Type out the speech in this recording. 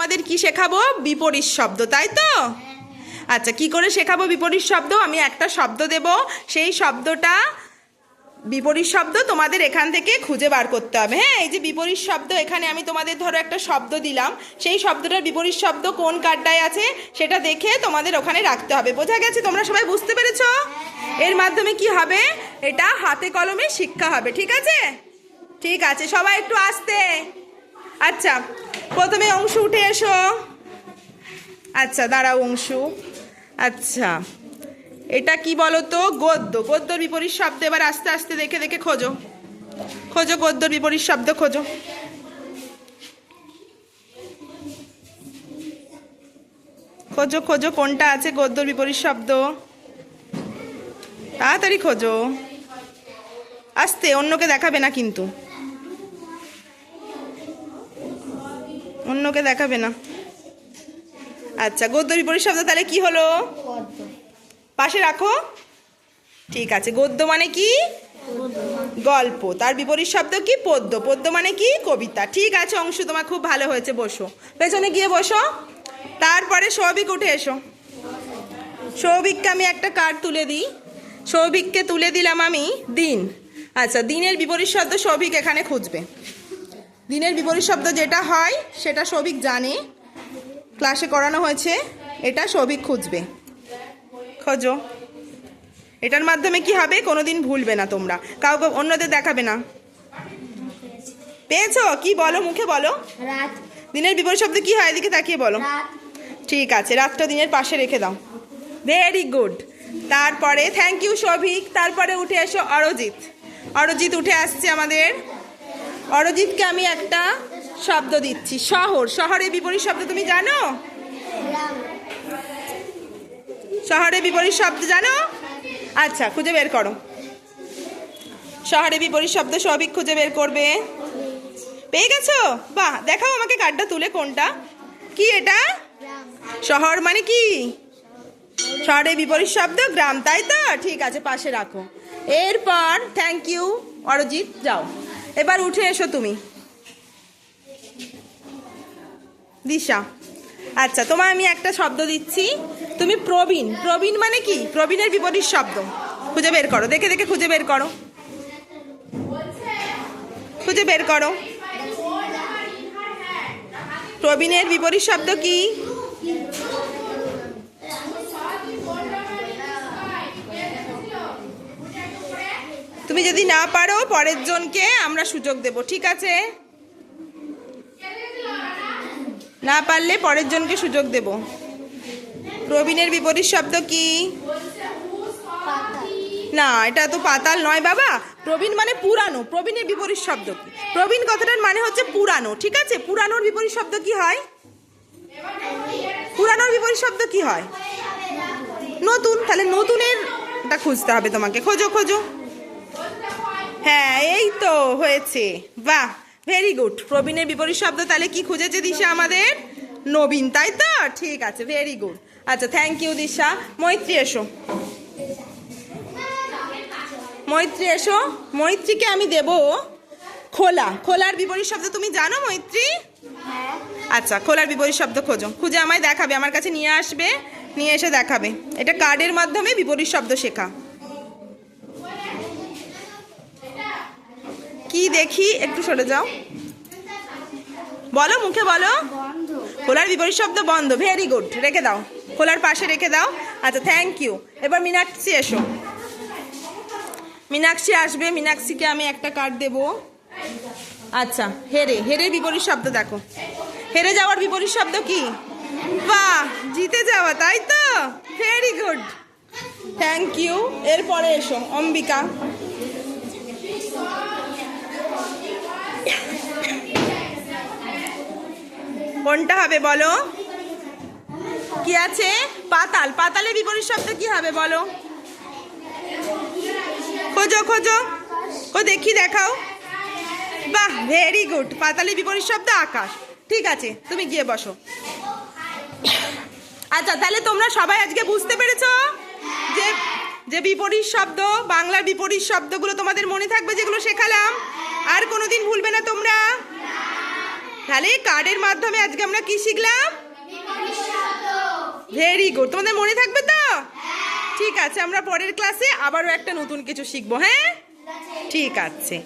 তোমাদের কি শেখাবো? বিপরীত শব্দ, তাই তো? আচ্ছা কি করে শেখাবো বিপরীত শব্দ? আমি একটা শব্দ দেব। সেই শব্দটা বিপরীত শব্দ তোমাদের এখান থেকে খুঁজে বার করতে হবে। হ্যাঁ এই যে বিপরীত শব্দ, এখানে আমি তোমাদের ধরো একটা শব্দ দিলাম। সেই শব্দটার বিপরীত শব্দ কোন কার্ডটায় আছে সেটা দেখে তোমাদের ওখানে রাখতে হবে। বোঝা গেছে? তোমরা সবাই বুঝতে পেরেছ? এর মাধ্যমে কি হবে? এটা হাতে কলমে শিক্ষা হবে। ঠিক আছে? ঠিক আছে, সবাই একটু আসতে। আচ্ছা প্রথমে অংশ উঠে এসো। আচ্ছা দাঁড়াও অংশু। আচ্ছা এটা কি বলো তো গদ্য। গদ্যর বিপরীত শব্দ এবার আস্তে আস্তে দেখে দেখে খোঁজো। খোঁজো গদ্যর বিপরীত শব্দ, খোঁজো। খোঁজো খোঁজো কোনটা আছে গদ্যর বিপরীত শব্দ। তাড়াতাড়ি খোঁজো। আস্তে, অন্যকে দেখাবে না কিন্তু। অন্যকে দেখাবে না। আচ্ছা গদ্য বিপরীত শব্দ তাহলে কি হলো? পাশে রাখো। ঠিক আছে, গদ্য মানে কি? গল্প। তার বিপরীত শব্দ কি? পদ্য। পদ্য মানে কি? কবিতা। ঠিক আছে, অংশ তোমার খুব ভালো হয়েছে, বসো। পেছনে গিয়ে বসো। তারপরে সৌভিক, উঠে এসো। সৌভিককে আমি একটা কার্ড তুলে দিই। সৌভিককে তুলে দিলাম আমি দিন। আচ্ছা দিনের বিপরীত শব্দ সৌভিক এখানে খুঁজবে। দিনের বিপরীত শব্দ যেটা হয় সেটা সৌভিক জানে। ক্লাসে করানো হয়েছে এটা সৌভিক খুঁজবে। খোঁজো। এটার মাধ্যমে কি হবে? কোনোদিন ভুলবে না তোমরা। কাউকে অন্যদের দেখাবে না। পেয়েছ? কি বলো মুখে বলো। দিনের বিপরীত শব্দ কি হয়? এদিকে তাকিয়ে বলো। ঠিক আছে রাতটা দিনের পাশে রেখে দাও। ভেরি গুড তারপরে থ্যাংক ইউ সৌভিক। তারপরে উঠে এসো অরজিৎ। অরজিৎ উঠে আসছে আমাদের। অরজিৎকে আমি একটা শব্দ দিচ্ছি, শহর। শহরের বিপরীত শব্দ তুমি জানো? শহরের বিপরীত শব্দ জানো? আচ্ছা খুঁজে বের করো। শহরে বিপরীত শব্দ সবিক খুঁজে বের করবে। পেয়ে গেছো? বাহ, দেখাও আমাকে কার্ডটা তুলে কোনটা। কি এটা? শহর মানে কি? শহরের বিপরীত শব্দ, গ্রাম। তাই তো? ঠিক আছে, পাশে রাখো। এরপর থ্যাংক ইউ অরজিৎ, যাও। এবার উঠে এসো তুমি। দিশা। আচ্ছা তোমায় আমি একটা শব্দ দিচ্ছি। তুমি প্রবীণ। প্রবীণ মানে কি? প্রবীণের বিপরীত শব্দ। খুঁজে বের করো। দেখে দেখে খুঁজে বের করো। খুঁজে বের করো। প্রবীণের বিপরীত শব্দ কি? তুমি যদি না পারো, পরের জনকে আমরা সুযোগ দেব, ঠিক আছে? না পারলে পরের জনকে সুযোগ দেব। প্রবীণের বিপরীত শব্দ কি? না, এটা তো পাতাল নয় বাবা। প্রবীণ মানে পুরানো, প্রবীণের বিপরীত শব্দ কি? প্রবীণ কথাটার মানে হচ্ছে পুরানো, ঠিক আছে? পুরানোর বিপরীত শব্দ কি হয়? পুরানোর বিপরীত শব্দ কি হয়? নতুন, তাহলে নতুনের টা খুঁজতে হবে তোমাকে। খোঁজো খোঁজো। তো হয়েছে। বাহ ভেরি গুড প্রবীণের বিপরীত শব্দ তাহলে কি খুঁজেছে দিশা আমাদের? নবীন তাই তো? ঠিক আছে ভেরি গুড আচ্ছা থ্যাংক ইউ দিশা। মৈত্রী এসো। মৈত্রী এসো। মৈত্রীকে আমি দেব খোলা। খোলার বিপরীত শব্দ তুমি জানো মৈত্রী? হ্যাঁ। আচ্ছা খোলার বিপরীত শব্দ খোঁজো। খুঁজে আমায় দেখাবে আমার কাছে নিয়ে আসবে নিয়ে এসে দেখাবে। এটা কার্ডের মাধ্যমে বিপরীত শব্দ শেখা। কি দেখি? একটু সরে যাও। বলো, মুখে বলো। খোলার বিপরীত শব্দ বন্ধ। ভেরি গুড রেখে দাও। খোলার পাশে রেখে দাও। আচ্ছা থ্যাংক ইউ এবার মীনাক্ষী এসো। মীনাক্ষী আসবে। মীনাক্ষীকে আমি একটা কার্ড দেব। আচ্ছা হেরে। হেরে বিপরীত শব্দ দেখো। হেরে যাওয়ার বিপরীত শব্দ কি? বাহ! জিতে যাওয়া, তাই তো? ভেরি গুড থ্যাংক ইউ এরপরে এসো, অম্বিকা। কোনটা হবে বলো? কি আছে? পাতাল। পাতালের বিপরীত শব্দ কি হবে বলো? খোঁজো খোঁজো। ও, দেখি, দেখাও। বাহ ভেরি গুড পাতালের বিপরীত শব্দ আকাশ। ঠিক আছে, তুমি গিয়ে বসো। আচ্ছা তাহলে তোমরা সবাই আজকে বুঝতে পেরেছ যে যে বিপরীত শব্দ, বাংলার বিপরীত শব্দগুলো তোমাদের মনে থাকবে যেগুলো শেখালাম। আর কোনোদিন ভুলবে না তোমরা। তাহলে কার্ডের মাধ্যমে আজকে আমরা কি শিখলাম? ভেরি গুড তোমাদের মনে থাকবে তো? ঠিক আছে, আমরা পরের ক্লাসে আবারও একটা নতুন কিছু শিখব হ্যাঁ? ঠিক আছে।